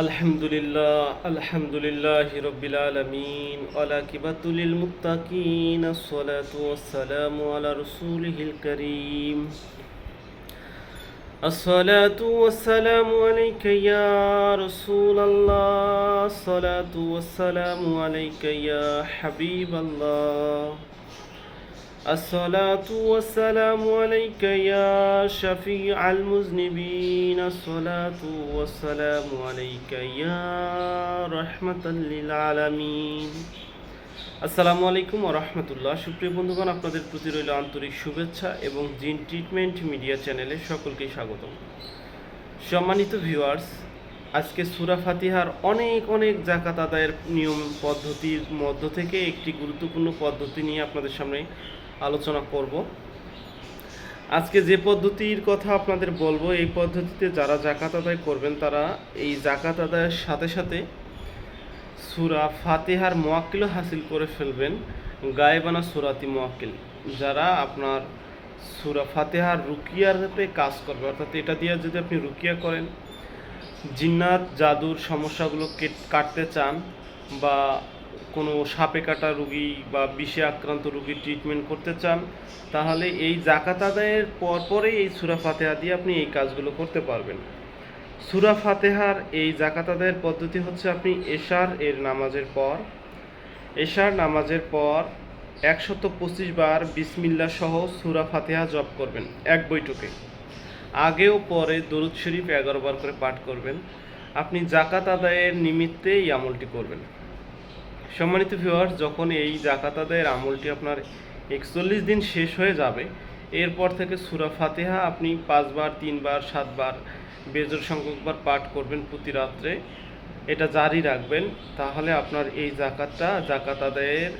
الحمد لله الحمد لله رب العالمين والعاقبة للمتقين الصلاة والسلام على رسوله الكريم الصلاة والسلام عليك يا رسول الله الصلاة والسلام عليك يا حبيب الله الصلاة والسلام عليك يا شفيع المذنبين الصلاة والسلام عليك يا رحمة للعالمين আসসালামু আলাইকুম রহমতুল্লাহ সুপ্রিয় বন্ধুগণ আপনাদের প্রতি রইল আন্তরিক শুভেচ্ছা এবং জিন ট্রিটমেন্ট মিডিয়া চ্যানেলে সকলকে স্বাগতম সম্মানিত ভিউয়ার্স আজকে সুরা ফাতিহার অনেক অনেক জাকাত আদায়ের নিয়ম পদ্ধতির মধ্য থেকে একটি গুরুত্বপূর্ণ পদ্ধতি নিয়ে আপনাদের সামনে আলোচনা করব। আজকে যে পদ্ধতির কথা আপনাদের বলব, এই পদ্ধতিতে যারা জাকাত আদায় করবেন, তারা এই জাকাত আদায়ের সাথে সাথে সুরা ফাতিহার মোয়াক্কিলও হাসিল করে ফেলবেন, গায়েবানা সুরাতি মোয়াক্কিল। যারা আপনার সুরা ফাতিহার রুকিয়ারতে কাজ করবে, অর্থাৎ এটা দিয়ে যদি আপনি রুকিয়া করেন জিন্নাত, জাদুর সমস্যাগুলো কেট- কাটতে চান বা কোনো সাপে কাটা রুগী বা বিষে আক্রান্ত রুগীর ট্রিটমেন্ট করতে চান, তাহলে এই জাকাত আদায়ের পর পরেই এই সুরা ফাতেহা দিয়ে আপনি এই কাজগুলো করতে পারবেন। সুরা ফাতেহার এই জাকাত আদায়ের পদ্ধতি হচ্ছে আপনি এশার এর নামাজের পর, এশার নামাজের পর একশত পঁচিশ বার বিসমিল্লা সহ সুরা ফাতেহা জপ করবেন, এক বৈঠকে। আগে ও পরে দরুদ শরীফ এগারো বার করে পাঠ করবেন। আপনি জাকাত আদায়ের নিমিত্তে এই আমলটি করবেন। সম্মানিত ভিউয়ার্স যখন এই জাকাত আদায়ের আমলটি আপনার একচল্লিশ দিন শেষ হয়ে যাবে, এরপর থেকে সুরা ফাতিহা আপনি পাঁচবার, তিনবার, সাতবার, বেজর সংখ্যকবার পাঠ করবেন প্রতি রাত্রে। এটা জারি রাখবেন, তাহলে আপনার এই জাকাতটা জাকাত আদায়ের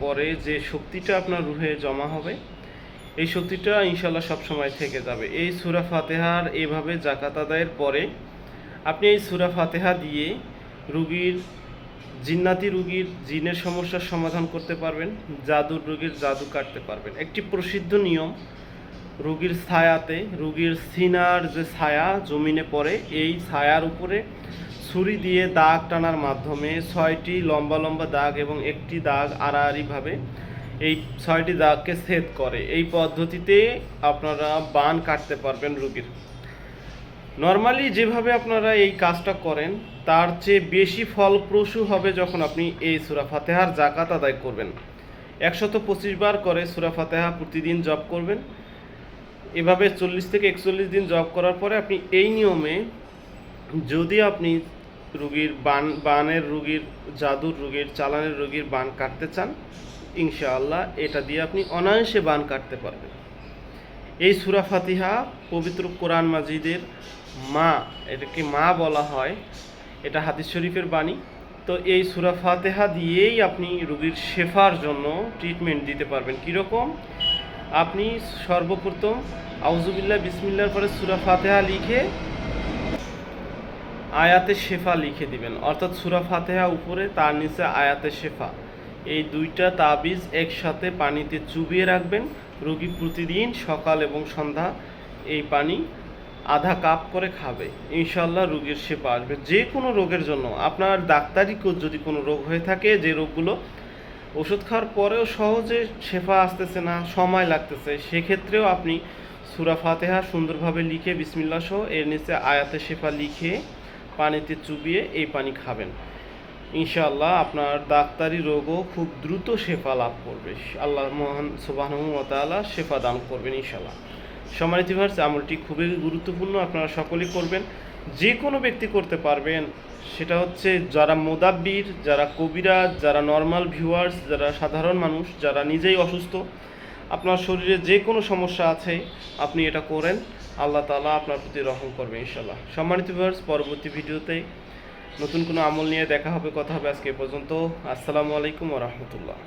পরে যে শক্তিটা আপনার রুহে জমা হবে এই শক্তিটা ইনশাল্লাহ সবসময় থেকে যাবে। এই সুরা ফাতেহার এভাবে জাকাত আদায়ের পরে আপনি এই সুরা ফাতেহা দিয়ে রুগীর, জিন্নাতি রুগীর জিনের সমস্যার সমাধান করতে পারবেন, জাদুর রোগীর জাদু কাটতে পারবেন। একটি প্রসিদ্ধ নিয়ম, রুগীর ছায়াতে, রুগীর সিনার যে ছায়া জমিনে পড়ে, এই ছায়ার উপরে ছুরি দিয়ে দাগ টানার মাধ্যমে ছয়টি লম্বা লম্বা দাগ এবং একটি দাগ আড়াআড়িভাবে এই ছয়টি দাগকে ছেদ করে। এই পদ্ধতিতে আপনারা বান কাটতে পারবেন রুগীর। নর্মালি যেভাবে আপনারা এই কাজটা করেন, তার চেয়ে বেশি ফলপ্রসূ হবে যখন আপনি এই সুরা ফাতেহার জাকাত আদায় করবেন। একশত পঁচিশ বার করে সুরা ফাতেহা প্রতিদিন জব করবেন। এভাবে চল্লিশ থেকে একচল্লিশ দিন জব করার পরে আপনি এই নিয়মে যদি আপনি রুগীর বান, বানের রুগীর, জাদুর রুগীর, চালানের রুগীর বান কাটতে চান ইনশাআল্লাহ এটা দিয়ে আপনি অনায়াসে বান কাটতে পারবেন। এই সুরা ফাতিহা পবিত্র কোরআন মাজিদের মা, এটাকে মা বলা হয়, এটা হাদিস শরীফের বাণী। তো এই সুরা ফাতেহা দিয়েই আপনি রুগীর শেফার জন্য ট্রিটমেন্ট দিতে পারবেন। কীরকম? আপনি সর্বপ্রথম আউজুবিল্লাহ বিসমিল্লার পরে সুরা ফাতেহা লিখে আয়াতে শেফা লিখে দিবেন। অর্থাৎ সুরা ফাতেহা উপরে, তার নিচে আয়াতে শেফা। এই দুইটা তাবিজ একসাথে পানিতে চুবিয়ে রাখবেন। রোগী প্রতিদিন সকাল এবং সন্ধ্যা এই পানি আধা কাপ করে খাবে। ইনশাল্লাহ রোগীর শেফা আসবে। যে কোনো রোগের জন্য। আপনার ডাক্তারি যদি কোনো রোগ হয়ে থাকে, যে রোগগুলো ওষুধ খাওয়ার পরেও সহজে শেফা আসতেছে না, সময় লাগতেছে, সেক্ষেত্রেও আপনি সুরা ফাতেহা সুন্দরভাবে লিখে বিসমিল্লা সহ এর নিচে আয়াতে শেফা লিখে পানিতে চুবিয়ে এই পানি খাবেন। ইনশাআল্লাহ আপনার ডাক্তারি রোগও খুব দ্রুত শেফা লাভ করবে। আল্লাহ মহান সুবাহতালা শেফা দান করবেন ইনশাআল্লাহ। সম্মানিত ভার্স আমলটি খুবই গুরুত্বপূর্ণ, আপনারা সকলেই করবেন। যে কোনো ব্যক্তি করতে পারবেন, সেটা হচ্ছে যারা মোদাব্বির, যারা কবিরাজ, যারা নর্মাল ভিউয়ার্স যারা সাধারণ মানুষ, যারা নিজেই অসুস্থ, আপনার শরীরে যে কোনো সমস্যা আছে, আপনি এটা করেন, আল্লাহ তাআলা আপনার প্রতি রহম করবে ইনশাল্লাহ সম্মানিত ভিউয়ার্স পরবর্তী ভিডিওতে নতুন কোনো আমল নিয়ে দেখা হবে কথা হবে আজকে পর্যন্ত। আসসালামু আলাইকুম রহমতুল্লাহ।